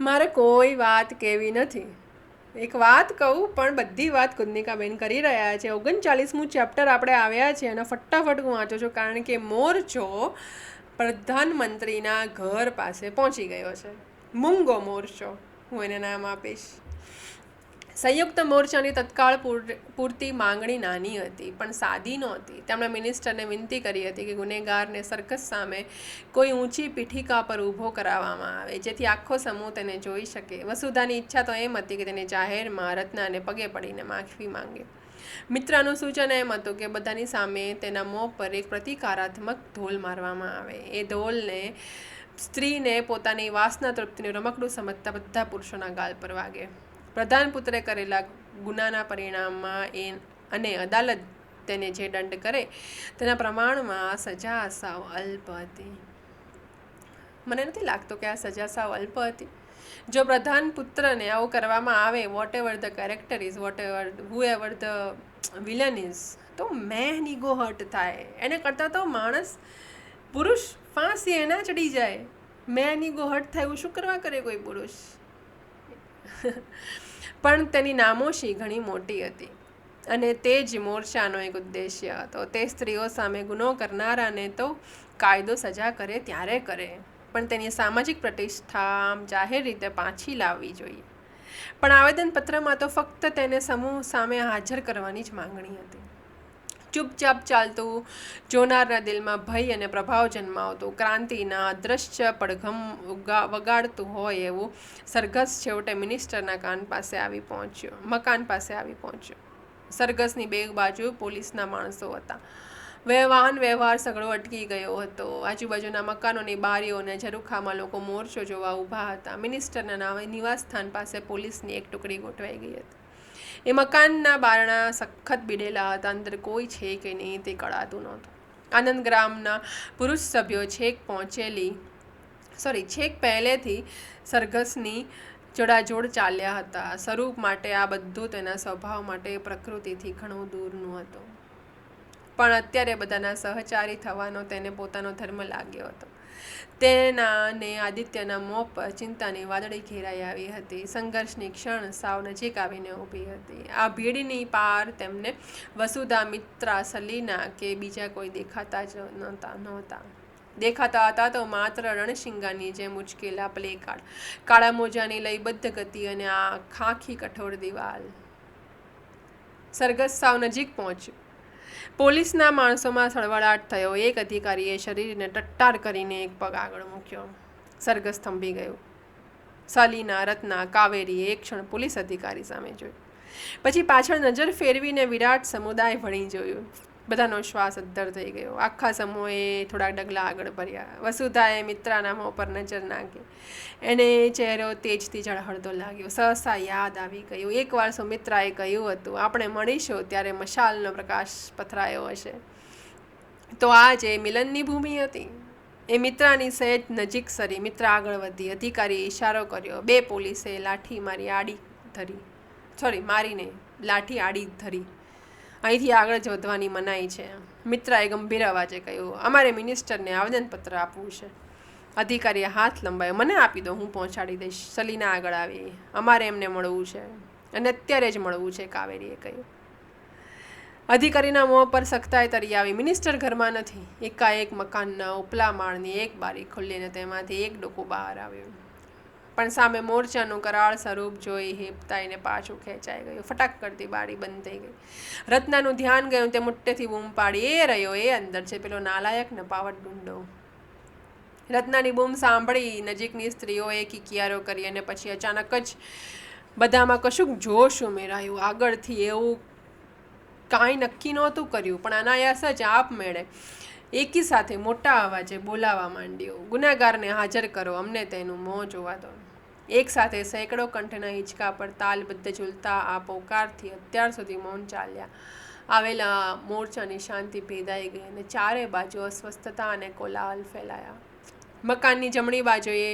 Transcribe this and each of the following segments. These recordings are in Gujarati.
મારે કોઈ વાત કહેવી નથી. એક વાત કહું, પણ બધી વાત કુદનિકાબેન કરી રહ્યા છે. ઓગણચાલીસમું ચેપ્ટર આપણે આવ્યા છે અને ફટાફટ હું વાંચું છું, કારણ કે મોરચો પ્રધાનમંત્રીના ઘર પાસે પહોંચી ગયો છે. મૂંગો મોરચો. હું એને નામ આપીશ. સંયુક્ત મોરચાની તત્કાળ પૂર- પૂરતી માંગણી નાની હતી, પણ સાદી નહોતી. તેમણે મિનિસ્ટરને વિનંતી કરી હતી કે ગુનેગારને સરકસ સામે કોઈ ઊંચી પીઠિકા પર ઊભો કરાવવામાં આવે, જેથી આખો સમૂહ તેને જોઈ શકે. વસુધાની ઈચ્છા તો એમ હતી કે તેને જાહેરમાં રત્નાને પગે પડીને માફી માંગે. મિત્રનું સૂચન એમ હતું કે બધાની સામે તેના મોં પર એક પ્રતિકારાત્મક ઢોલ મારવામાં આવે. એ ઢોલને સ્ત્રીને પોતાની વાસના તૃપ્તિનું રમકડું સમજતા બધા પુરુષોના ગાલ પર વાગે. પ્રધાન પુત્રે કરેલા ગુનાના પરિણામમાં એ અને અદાલત તેને જે દંડ કરે તેના પ્રમાણમાં સજા સાવ અલ્પ હતી. મને નથી લાગતો કે આ સજા સાવ અલ્પ હતી. જો પ્રધાન પુત્રને આવું કરવામાં આવે whatever the character is whatever whoever the villain is તો મેન નિગો હર્ટ થાય. એને કરતાં તો માણસ, પુરુષ ફાંસી એના ચડી જાય. મેન નિગો હર્ટ થાય એવું શું કરવા કરે કોઈ પુરુષ? પણ તેની નામોશી ઘણી મોટી હતી અને તે જ મોરચાનો એક ઉદ્દેશ્ય હતો. તે સ્ત્રીઓ સામે ગુનો કરનારાને તો કાયદો સજા કરે ત્યારે કરે, પણ તેની સામાજિક પ્રતિષ્ઠા જાહેર રીતે પાછી લાવવી જોઈએ. પણ આવેદનપત્રમાં તો ફક્ત તેને સમૂહ સામે હાજર કરવાની જ માંગણી હતી. ચૂપચાપ ચાલતું જોનારના દિલમાં ભય અને પ્રભાવ જન્માવતું. ક્રાંતિના અદ્રશ્ય પડઘમ વગાડતું હોય એવું સરઘસ છેવટે મિનિસ્ટરના કાન પાસે આવી પહોંચ્યો, મકાન પાસે આવી પહોંચ્યો. સરઘસની બે બાજુ પોલીસના માણસો હતા. વાહન વ્યવહાર સગળો અટકી ગયો હતો. આજુબાજુના મકાનોની બારીઓને ઝરૂખામાં લોકો મોરચો જોવા ઊભા હતા. મિનિસ્ટરના નામે નિવાસસ્થાન પાસે પોલીસની એક ટુકડી ગોઠવાઈ ગઈ હતી. એ મકાનના બારણા સખત બીડેલા હતા. અંદર કોઈ છે કે નહીં તે કળાતું નહોતું. આનંદ ગ્રામના પુરુષ સભ્યો છેક પહોંચેલી સોરી છેક પહેલેથી સરઘસની જોડાજોડ ચાલ્યા હતા. સ્વરૂપ માટે આ બધું તેના સ્વભાવ માટે પ્રકૃતિથી ઘણું દૂરનું હતું. પણ અત્યારે બધાના સહચારી થવાનો તેને પોતાનો ધર્મ લાગ્યો હતો. તેના ને આદિત્યના મોં પર ચિંતાની વાદળી ઘેરાઈ આવી હતી. સંઘર્ષની ક્ષણ સાવ નજીક આવીને ઊભી હતી. આ ભીડની પાર તેમને વસુધા, મિત્રા, સલીના કે બીજા કોઈ દેખાતા જ નહોતા નહોતા. દેખાતા હતા તો માત્ર રણશિંગાની જેમ ઉચકેલા પ્લેકાર્ડ, કાળા મોજાની લયબદ્ધ ગતિ અને આ ખાખી કઠોર દિવાલ. સરગસ સાવ નજીક પહોંચ્યું. પોલીસના માણસોમાં સળવળાટ થયો. એક અધિકારીએ શરીરને ટટ્ટાર કરીને એક પગ આગળ મૂક્યો. સરઘસ થંભી ગયું. સલીના રત્ના કાવેરી એક ક્ષણ પોલીસ અધિકારી સામે જોયું. પછી પાછળ નજર ફેરવીને વિરાટ સમુદાય ભણી જોયું. બધાનો શ્વાસ અદ્ધર થઈ ગયો. આખા સમૂહે થોડા ડગલા આગળ ભર્યા. વસુધાએ મિત્રાના મોં પર નજર નાખી. એને ચહેરો તેજથી ઝળહળતો લાગ્યો. સહસા યાદ આવી ગયું. એકવાર સુમિત્રાએ કહ્યું હતું, આપણે મળીશું ત્યારે મશાલનો પ્રકાશ પથરાયો હશે. તો આ જે મિલનની ભૂમિ હતી. એ મિત્રાની સહેજ નજીક સરી. મિત્ર આગળ વધી. અધિકારીએ ઈશારો કર્યો. બે પોલીસે લાઠી મારી આડી ધરી. સોરી મારીને લાઠી આડી ધરી. અહીંથી આગળ વધવાની મનાઈ છે. મિત્રાએ ગંભીર અવાજે કહ્યું, અમારે મિનિસ્ટરને આવેદનપત્ર આપવું છે. અધિકારીએ હાથ લંબાયો. મને આપી દો, હું પહોંચાડી દઈશ. સલીના આગળ આવી. અમારે એમને મળવું છે. અને અત્યારે જ મળવું છે, કાવેરીએ કહ્યું. અધિકારીના મોં પર સખ્તાએ તરી આવી. મિનિસ્ટર ઘરમાં નથી. એકાએક મકાનના ઉપલા માળની એક બારી ખુલ્લીને તેમાંથી એક ડોકો બહાર આવ્યું. પણ સામે મોરચાનું કરાળ સ્વરૂપ જોઈ હિપતાઈને પાછું ખેંચાઈ ગયું. ફટાક કરતી બારી બંધ થઈ ગઈ. રત્નાનું ધ્યાન ગયું તે મુઠ્ઠેથી બૂમ પાડી. એ રહ્યો, એ અંદર છે પેલો નાલાયક ને પાવટ ગુંડો. રત્નાની બૂમ સાંભળી નજીકની સ્ત્રીઓએ કિકિયારો કરી અને પછી અચાનક જ બધામાં કશુંક જોશ ઉમેરાયું. આગળથી એવું કાંઈ નક્કી નહોતું કર્યું, પણ અનાયાસ જ આપમેળે એકી સાથે મોટા અવાજે બોલાવા માંડ્યો. ગુનેગારને હાજર કરો, અમને તેનું મોં જોવા દો. એક સાથે સેંકડો કંઠના હિંચકા પર તાલબદ્ધ ઝૂલતા આ પોકારથી અત્યાર સુધી મૌન ચાલ્યા. આવેલા મોરચાની શાંતિ ભેદાઈ ગઈ અને ચારે બાજુ અસ્વસ્થતા અને કોલાહલ ફેલાયા. મકાનની જમણી બાજુએ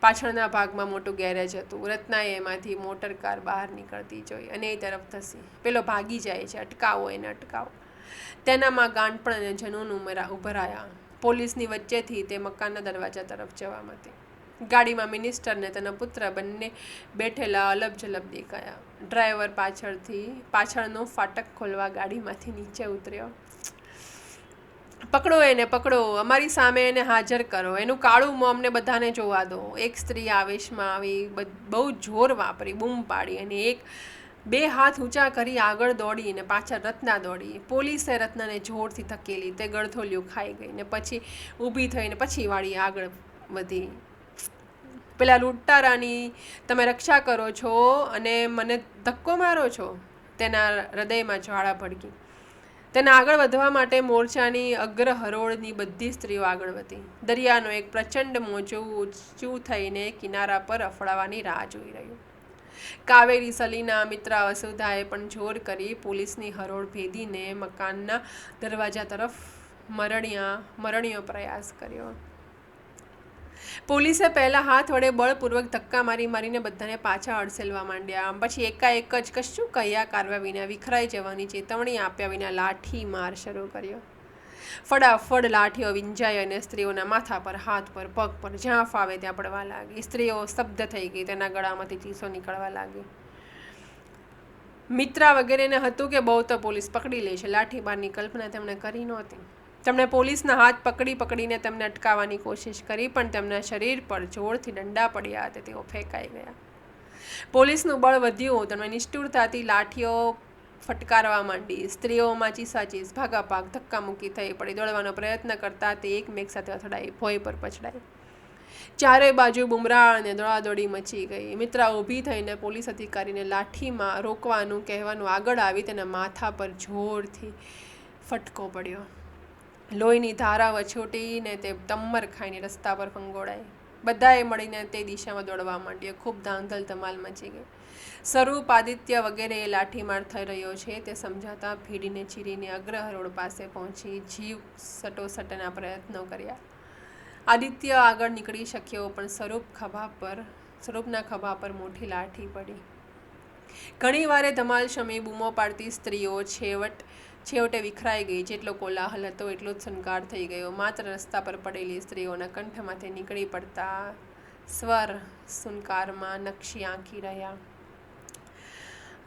પાછળના ભાગમાં મોટું ગેરેજ હતું. રત્નાએ એમાંથી મોટર કાર બહાર નીકળતી જોઈ અને એ તરફ ધસી. પેલો ભાગી જાય છે, અટકાવો એને અટકાવો. તેનામાં ગાંઠપણ અને જનૂન ઉમરા ઉભરાયા. પોલીસની વચ્ચેથી તે મકાનના દરવાજા તરફ જવા મતી ગાડીમાં મિનિસ્ટર ને તેના પુત્ર બંને બેઠેલા અલબ જલબ દેખાયા. ડ્રાઈવર પાછળથી, પાછળનો ફાટક ખોલવા ગાડીમાંથી નીચે ઉતર્યો. પકડો એને, પકડો, અમારી સામે એને હાજર કરો. એનું કાળું મોં અમને બધાને જોવા દો. એક સ્ત્રી આવેશમાં આવી બહુ જોર વાપરી, બૂમ પાડી અને એક, બે હાથ ઊંચા કરી આગળ દોડી અને પાછળ રત્ના દોડી. પોલીસે રત્નાને જોરથી ધકેલી, તે ગળથોલિયું ખાઈ ગઈ ને પછી ઊભી થઈને પછી વાળી આગળ વધી. પેલા લૂંટારાની તમે રક્ષા કરો છો અને મને ધક્કો મારો છો તેના હૃદયમાં જ્વાળા ભડકી. તેના આગળ વધવા માટે મોરચાની અગ્ર હરોળની બધી સ્ત્રીઓ આગળ વધી. દરિયાનો એક પ્રચંડ મોજું ઊંચું થઈને કિનારા પર અફડાવાની રાહ જોઈ રહ્યું. કાવેરી સલીના મિત્રા વસુધાએ પણ જોર કરી પોલીસની હરોળ ભેદીને મકાનના દરવાજા તરફ મરણિયા, મરણીયો પ્રયાસ કર્યો. પોલીસે પહેલાં હાથ વડે બળપૂર્વક ધક્કા મારી મારીને બધાને પાછા અડસેલવા માંડ્યા. પછી એકાએક જ કશું કયા કારવા વિના વિખરાઈ જવાની ચેતવણી આપ્યા વિના લાઠી માર શરૂ કર્યો. ફડાફડ લાઠીઓ વિંજાઈ અને સ્ત્રીઓના માથા પર, હાથ પર, પગ પર જ્યાં ફાવે ત્યાં પડવા લાગી. સ્ત્રીઓ સ્તબ્ધ થઈ ગઈ, તેના ગળામાંથી ચીસો નીકળવા લાગી. મિત્રા વગેરેને હતું કે બહુ તો પોલીસ પકડી લે છે. લાઠીબારની કલ્પના તેમણે કરી નહોતી. તેમણે પોલીસના હાથ પકડી પકડીને તેમને અટકાવવાની કોશિશ કરી, પણ તેમના શરીર પર જોરથી દંડા પડ્યા હતા તેઓ ફેંકાઈ ગયા. પોલીસનું બળ વધ્યું, તેમણે નિષ્ઠુરતાથી લાઠીઓ ફટકારવા માંડી. સ્ત્રીઓમાં ચીસાચીસ, ભાગાભાગ, ધક્કામુક્કી થઈ પડી. દોડવાનો પ્રયત્ન કરતા તે એકમેક સાથે અથડાઈ, ભોય પર પછડાઈ. ચારે બાજુ બુમરાળ અને દોડાદોડી મચી ગઈ. મિત્રા ઊભી થઈને પોલીસ અધિકારીને લાઠીમાં રોકવાનું, કહેવાનું આગળ આવી તેના માથા પર જોરથી ફટકો પડ્યો. લોહીની ધારા વછોટીને તે તમ્મર ખાઈને રસ્તા પર ફંગોળાઈ બધાએ મળીને તે દિશામાં દોડવા માંડ્યો. ખૂબ ધાંધલ ધમાલ મચી ગઈ. સ્વરૂપ આદિત્ય વગેરે એ લાઠીમાર થઈ રહ્યો છે તે સમજાતા ભીડીને ચીરીને અગ્રહ રોડ પાસે પહોંચી જીવ સટોસટના પ્રયત્નો કર્યા. આદિત્ય આગળ નીકળી શક્યો પણ સ્વરૂપ ખભા પર, સ્વરૂપના ખભા પર મોટી લાઠી પડી. ઘણી વારે ધમાલ શમી બૂમો પાડતી સ્ત્રીઓ છેવટ છેવટે વિખરાઈ ગઈ. જેટલો કોલાહલ હતો એટલો જ શણગાર થઈ ગયો. માત્ર રસ્તા પર પડેલી સ્ત્રીઓના કંઠમાંથી નીકળી પડતા સ્વર સુનકારમાં નકશી આંકી રહ્યા.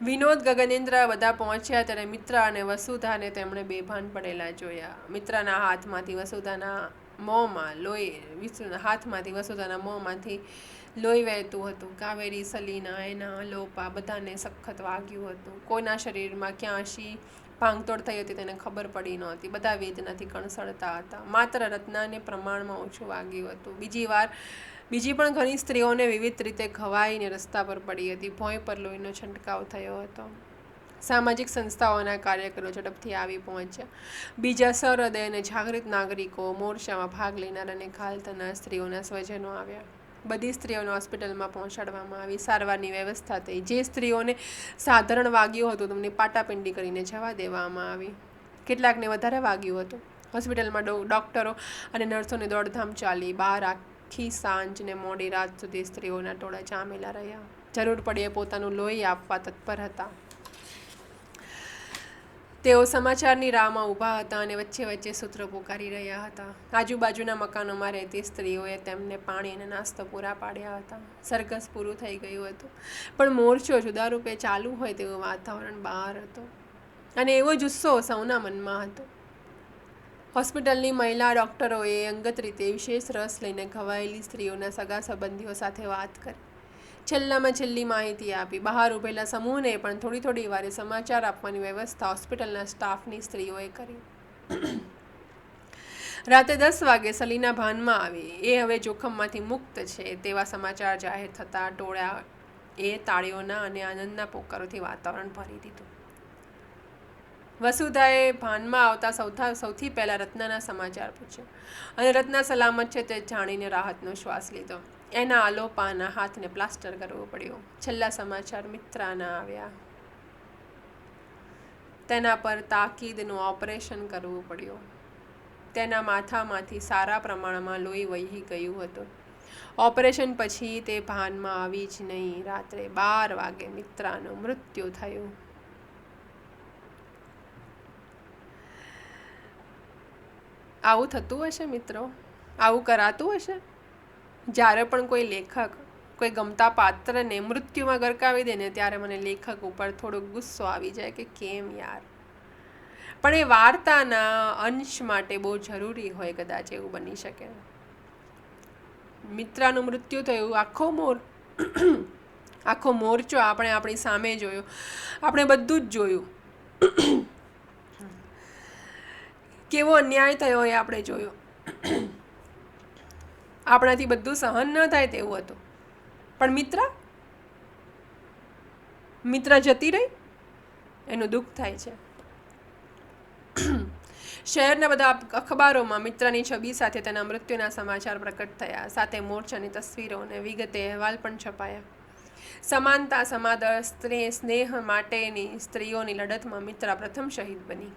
વિનોદ, ગગનેન્દ્ર બધા પહોંચ્યા ત્યારે મિત્ર અને વસુધાને તેમણે બેભાન પડેલા જોયા. મિત્રના હાથમાંથી વસુધાના મોંમાં લોહી હાથમાંથી વસુધાના મોંમાંથી લોહી વહેતું હતું. કાવેરી, સલીના, એના, લોપા બધાને સખત વાગ્યું હતું. કોઈના શરીરમાં ક્યાં શી ભાંગતોડ થઈ હતી તેને ખબર પડી નહોતી. બધા વેદનાથી કણસળતા હતા. માત્ર રત્નાને પ્રમાણમાં ઓછું વાગ્યું હતું. બીજી વાર, બીજી પણ ઘણી સ્ત્રીઓને વિવિધ રીતે ઘવાઈને રસ્તા પર પડી હતી. ભોંય પર લોહીનો છંટકાવ થયો હતો. સામાજિક સંસ્થાઓના કાર્યકરો ઝડપથી આવી પહોંચ્યા. બીજા સહૃદય અને જાગૃત નાગરિકો મોરચામાં ભાગ લેનાર અને ઘાલ થનાર સ્ત્રીઓના સ્વજનો આવ્યા. બધી સ્ત્રીઓને હોસ્પિટલમાં પહોંચાડવામાં આવી, સારવારની વ્યવસ્થા થઈ. જે સ્ત્રીઓને સાધારણ વાગ્યું હતું, તેમને પાટાપિંડી કરીને જવા દેવામાં આવી. કેટલાકને વધારે વાગ્યું હતું. હોસ્પિટલમાં ડૉક્ટરો અને નર્સોની દોડધામ ચાલી. બહાર આખી સાંજ ને મોડી રાત સુધી સ્ત્રીઓના ટોળા જામેલા રહ્યા. જરૂર પડે પોતાનું લોહી આપવા તત્પર હતા. તેઓ સમાચારની રાહમાં ઊભા હતા અને વચ્ચે વચ્ચે સૂત્રો પુકારી રહ્યા હતા. આજુબાજુના મકાનોમાં રહેતી સ્ત્રીઓએ તેમને પાણી અને નાસ્તો પૂરા પાડ્યા હતા. સરઘસ પૂરું થઈ ગયું હતું. પણ મોરચો જુદા રૂપે ચાલુ હોય તેવું વાતાવરણ બહાર હતું. અને એવો જુસ્સો સૌના મનમાં હતો. હોસ્પિટલની મહિલા ડૉક્ટરોએ અંગત રીતે વિશેષ રસ લઈને ઘવાયેલી સ્ત્રીઓના સગા સંબંધીઓ સાથે વાત કરી. છેલ્લામાં છેલ્લી માહિતી આપી. બહાર ઊભેલા સમૂહને પણ થોડી થોડી વારે સમાચાર આપવાની વ્યવસ્થા હોસ્પિટલના સ્ટાફની સ્ત્રીઓએ કરી. રાતે દસ વાગે સલીના ભાનમાં આવી. એ હવે જોખમમાંથી મુક્ત છે તેવા સમાચાર જાહેર થતાં ટોળા એ તાળીઓના અને આનંદના પોકારોથી વાતાવરણ ભરી દીધું. વસુધાએ ભાનમાં આવતા સૌથા, સૌથી પહેલાં રત્નાના સમાચાર પૂછ્યા. અને રત્ના સલામત છે તે જાણીને રાહતનો શ્વાસ લીધો. એના આલોપાના હાથને પ્લાસ્ટર કરવું પડ્યું. છેલ્લા સમાચાર મિત્રાના આવ્યા. તેના પર તાકીદનું ઓપરેશન કરવું પડ્યું. તેના માથામાંથી સારા પ્રમાણમાં લોહી વહી ગયું હતું. ઓપરેશન પછી તે ભાનમાં આવી જ નહીં. રાત્રે બાર વાગે મિત્રાનું મૃત્યુ થયું. આવું થતું હશે મિત્રો? આવું કરાતું હશે? જ્યારે પણ કોઈ લેખક કોઈ ગમતા પાત્રને મૃત્યુમાં ગરકાવી દે ને ત્યારે મને લેખક ઉપર થોડો ગુસ્સો આવી જાય કે કેમ યાર? પણ એ વાર્તાના અંશ માટે બહુ જરૂરી હોય કદાચ એવું બની શકે. મિત્રાનું મૃત્યુ થયું, આખો મોર, આખો મોરચો આપણે આપણી સામે જોયો. આપણે બધું જ જોયું. કેવો અન્યાય થયો એ આપણે જોયો. આપણાથી બધું સહન ન થાય તેવું હતું. પણ મિત્ર? મિત્ર જતી રહી? એનું દુઃખ થાય છે. શહેરના બધા અખબારોમાં મિત્રની છબી સાથે તેના મૃત્યુના સમાચાર પ્રકટ થયા. સાથે મોરચાની તસવીરો અને વિગતે અહેવાલ પણ છપાયા. સમાનતા, સમાદર, સ્ત્રી, સ્નેહ માટેની સ્ત્રીઓની લડતમાં મિત્રા પ્રથમ શહીદ બની.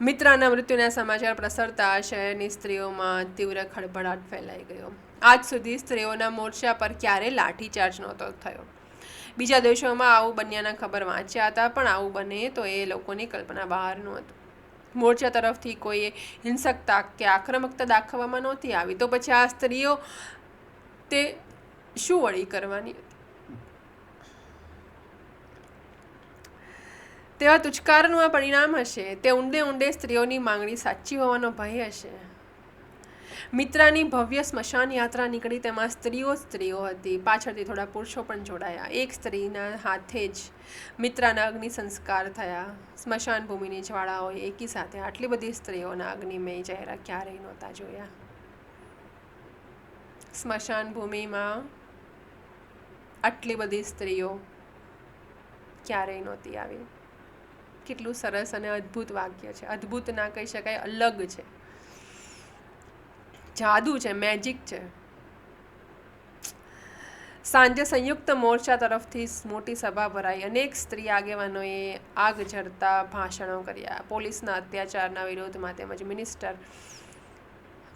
મિત્રાના મૃત્યુના સમાચાર પ્રસરતા શહેરની સ્ત્રીઓમાં તીવ્ર ખળભળાટ ફેલાઈ ગયો. આજ સુધી સ્ત્રીઓના મોરચા પર ક્યારે લાઠીચાર્જ નહોતો થયો. બીજા દેશોમાં આવું બન્યાના ખબર વાંચ્યા હતા, પણ આવું બને તો એ લોકોની કલ્પના બહારનું હતું. મોરચા તરફથી કોઈએ હિંસકતા કે આક્રમકતા દાખવવામાં નહોતી આવી, તો પછી આ સ્ત્રીઓ તે શું વળી કરવાની? હતી તેવા તુચકારનું આ પરિણામ હશે. તે ઊંડે ઊંડે સ્ત્રીઓની માંગણી સાચી હોવાનો ભય હશે. મિત્રાની ભવ્ય સ્મશાન યાત્રા નીકળી તેમાં સ્ત્રીઓ સ્ત્રીઓ હતી. પાછળથી થોડા પુરુષો પણ જોડાયા. એક સ્ત્રીના હાથે જ મિત્રાના અગ્નિ સંસ્કાર થયા. સ્મશાન ભૂમિની જ્વાળાઓએ એકી સાથે આટલી બધી સ્ત્રીઓના અગ્નિમય ચહેરા ક્યારેય નહોતા જોયા. સ્મશાન ભૂમિમાં આટલી બધી સ્ત્રીઓ ક્યારેય નહોતી આવી. કેટલું સરસ અને અદ્ભુત વાક્ય છે. અદ્ભુત ના કહી શકાય, અલગ છે. જાદુ છે મેજિક છે. સાંજે સંયુક્ત મોરચા તરફથી મોટી સભા ભરાઈ. અનેક સ્ત્રી આગેવાનોએ આગ ઝરતા ભાષણો કર્યા. પોલીસના અત્યાચારના વિરોધમાં તેમજ મિનિસ્ટર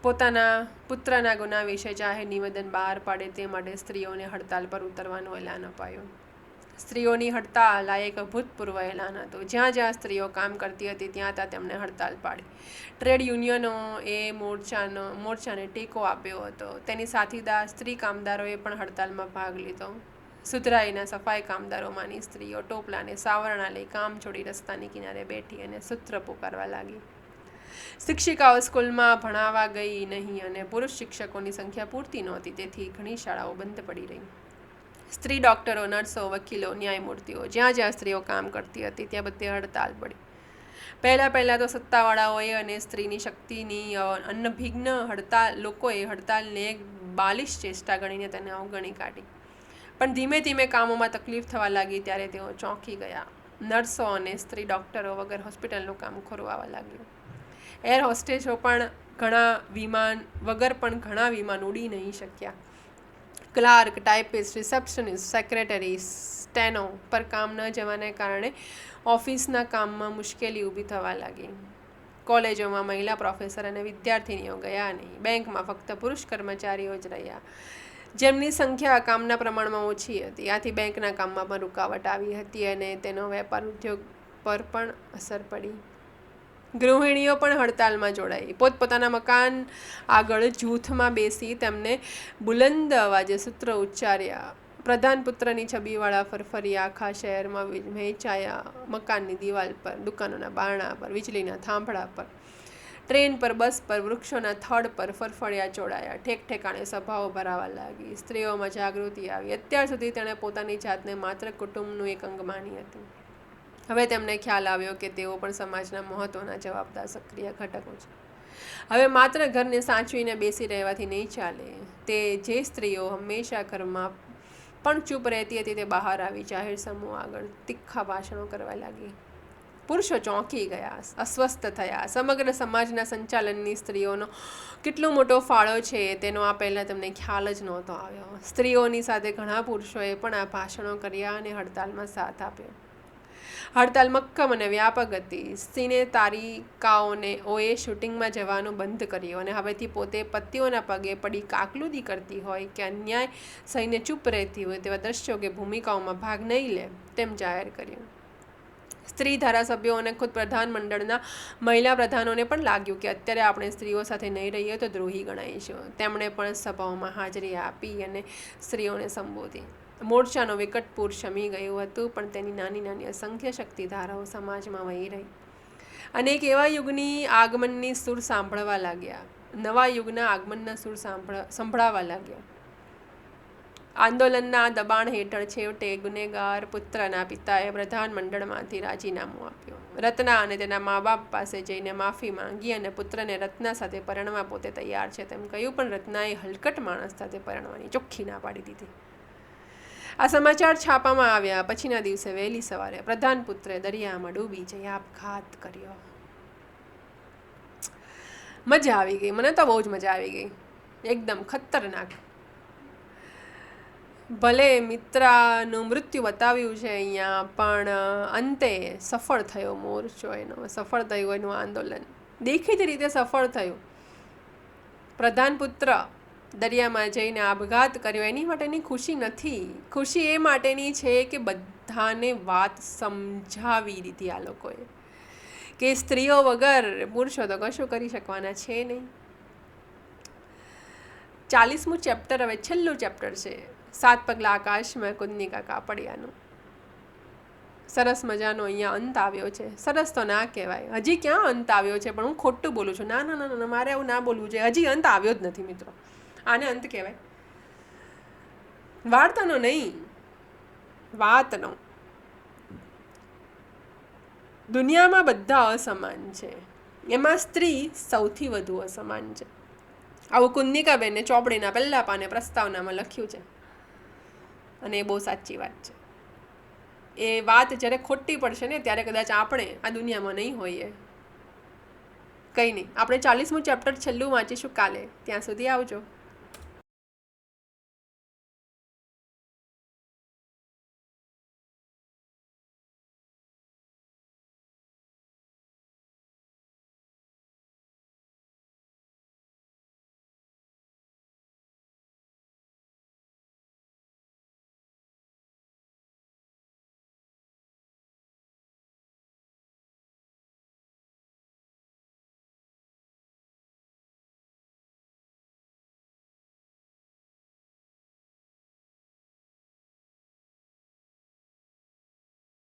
પોતાના પુત્રના ગુના વિશે જાહેર નિવેદન બહાર પાડે તે માટે સ્ત્રીઓને હડતાલ પર ઉતરવાનું એલાન અપાયું. સ્ત્રીઓની હડતાલ આ એક અભૂતપૂર્વ એલાન હતું. જ્યાં જ્યાં સ્ત્રીઓ કામ કરતી હતી, ત્યાં ત્યાં તેમણે હડતાલ પાડી. ટ્રેડ યુનિયનો એ મોરચાનો, મોરચાને ટેકો આપ્યો હતો. તેની સાથીદાર સ્ત્રી કામદારોએ પણ હડતાલમાં ભાગ લીધો. સુધરાઈના સફાઈ કામદારોમાંની સ્ત્રીઓ ટોપલાને સાવરણા લઈ કામ છોડી રસ્તાની કિનારે બેઠી અને સૂત્ર પુકારવા લાગી. શિક્ષિકાઓ સ્કૂલમાં ભણાવવા ગઈ નહીં અને પુરુષ શિક્ષકોની સંખ્યા પૂરતી નહોતી, તેથી ઘણી શાળાઓ બંધ પડી રહી. સ્ત્રી ડૉક્ટરો, નર્સો, વકીલો, ન્યાયમૂર્તિઓ, જ્યાં જ્યાં સ્ત્રીઓ કામ કરતી હતી, ત્યાં બધી હડતાલ પડી. પહેલાં પહેલાં તો સત્તાવાળાઓએ અને સ્ત્રીની શક્તિની અન્નભિગ્ન હડતાલ, લોકોએ હડતાલને એક બાલિશ ચેષ્ટા ગણીને તેને અવગણી કાઢી. પણ ધીમે ધીમે કામોમાં તકલીફ થવા લાગી, ત્યારે તેઓ ચોંકી ગયા. નર્સો અને સ્ત્રી ડૉક્ટરો વગર હોસ્પિટલનું કામ ખોરવાવા લાગ્યું. એર હોસ્ટેસો પણ ઘણા વિમાન, વગર પણ ઘણા વિમાન ઉડી નહીં શક્યા. Clerk typist receptionist, secretary, steno પર કામ ન જવાને કારણે ઓફિસના કામમાં મુશ્કેલી ઊભી થવા લાગી. કોલેજોમાં મહિલા પ્રોફેસર અને વિદ્યાર્થીનીઓ ગયા નહીં બેંકમાં ફક્ત પુરુષ કર્મચારીઓ જ રહ્યા. જેમની સંખ્યા કામના પ્રમાણમાં ઓછી હતી. આથી બેંકના કામમાં પણ રૂકાવટ આવી હતી અને તેનો વેપાર ઉદ્યોગ પર પણ અસર પડી. ગૃહિણીઓ પણ હડતાલમાં જોડાઈ. પોતપોતાના મકાન આગળ જૂથમાં બેસી તેમને બુલંદ અવાજે સૂત્ર ઉચ્ચાર્યા. પ્રધાન પુત્રની છબીવાળા ફરફરી આખા શહેરમાં વહેંચાયા મકાનની દિવાલ પર, દુકાનોના બારણા પર, વીજળીના થાંભળા પર. ટ્રેન પર, બસ પર, વૃક્ષોના થડ પર ફરફડિયા ચોડાયા. ઠેક ઠેકાણે સભાઓ ભરાવા લાગી. સ્ત્રીઓમાં જાગૃતિ આવી. અત્યાર સુધી તેણે પોતાની જાતને માત્ર કુટુંબનું એક અંગ માની હતી. હવે તેમને ખ્યાલ આવ્યો કે તેઓ પણ સમાજના મહત્ત્વના જવાબદાર સક્રિય ઘટકો છે. હવે માત્ર ઘરને સાચવીને બેસી રહેવાથી નહીં ચાલે. તે જે સ્ત્રીઓ હંમેશા ઘરમાં પણ ચૂપ રહેતી હતી તે બહાર આવી જાહેર સમૂહ આગળ તીખા ભાષણો કરવા લાગી. પુરુષો ચોંકી ગયા, અસ્વસ્થ થયા. સમગ્ર સમાજના સંચાલનની સ્ત્રીઓનો કેટલો મોટો ફાળો છે તેનો આ પહેલાં તમને ખ્યાલ જ નહોતો આવ્યો. સ્ત્રીઓની સાથે ઘણા પુરુષોએ પણ આ ભાષણો કર્યા અને હડતાલમાં સાથ આપ્યો. હડતાલ મક્કમ અને વ્યાપક હતી. સિને તારિકાઓને ઓએ શૂટિંગમાં જવાનું બંધ કર્યું અને હવેથી પોતે પતિઓના પગે પડી કાકલુદી કરતી હોય કે અન્યાય સહીને ચૂપ રહેતી હોય તેવા દ્રશ્યો કે ભૂમિકાઓમાં ભાગ નહીં લે તેમ જાહેર કર્યું. સ્ત્રી ધારાસભ્યો અને ખુદ પ્રધાનમંડળના મહિલા પ્રધાનોને પણ લાગ્યું કે અત્યારે આપણે સ્ત્રીઓ સાથે નહીં રહીએ તો દ્રોહી ગણાઈશું. તેમણે પણ સભાઓમાં હાજરી આપી અને સ્ત્રીઓને સંબોધી. મોરચાનો વિકટપૂર શમી ગયું હતું, પણ તેની નાની નાની અસંખ્ય શક્તિધારાઓ સમાજમાં વહી રહી. અને એક એવા યુગની આગમનની સુર સાંભળવા લાગ્યા. નવા યુગના આગમનના સુર સાંભળ, સંભળાવા લાગ્યા. આંદોલનના દબાણ હેઠળ છેવટે ગુનેગાર પુત્રના પિતાએ પ્રધાનમંડળમાંથી રાજીનામું આપ્યું. રત્ના અને તેના મા બાપ પાસે જઈને માફી માંગી અને પુત્રને રત્ના સાથે પરણવા પોતે તૈયાર છે તેમ કહ્યું, પણ રત્નાએ હલકટ માણસ સાથે પરણવાની ચોખ્ખી ના પાડી દીધી. આ સમાચાર છાપામાં આવ્યા. પછીના દિવસે વહેલી સવારે પ્રધાન પુત્રે દરિયામાં ડૂબી જઈ આપઘાત કર્યો. મજા આવી ગઈ. મને તો બહુ જ મજા આવી ગઈ. એકદમ ખતરનાક. ભલે મિત્રાનું મૃત્યુ બતાવ્યું છે અહીંયા, પણ અંતે સફળ થયો મોરચો એનો. સફળ થયું એનું આંદોલન. દેખીતી રીતે સફળ થયું. પ્રધાન પુત્ર દરિયામાં જઈને આપઘાત કર્યો. એની માટેની ખુશી નથી. ખુશી એ માટેની છે કે બધાને વાત સમજાવી દીધી આ લોકોએ. કે સ્ત્રીઓ વગર પુરુષો તો કશું કરી શકવાના છે નહીં. ચાલીસમું ચેપ્ટર, હવે છેલ્લું ચેપ્ટર છે. સાત પગલા આકાશમાં કુદનિકા કાપડિયાનું સરસ મજાનો અહીંયા અંત આવ્યો છે. સરસ તો ના કહેવાય. હજી ક્યાં અંત આવ્યો છે? પણ હું ખોટું બોલું છું. ના ના ના ના, મારે એવું ના બોલવું છે હજી અંત આવ્યો જ નથી, મિત્રો. આને અંત કહેવાય. વાર્તાનો નહીં, વાતનો. દુનિયામાં બધા અસમાન છે. એમાં સ્ત્રી સૌથી વધુ અસમાન છે. આવું કુંદિકાબેને ચોપડીના પહેલા પાને પ્રસ્તાવનામાં લખ્યું છે. અને એ બહુ સાચી વાત છે. એ વાત જ્યારે ખોટી પડશે ને, ત્યારે કદાચ આપણે આ દુનિયામાં નહીં હોઈએ. કંઈ નહીં. આપણે ચાલીસમું ચેપ્ટર છેલ્લું વાંચીશું કાલે. ત્યાં સુધી આવજો.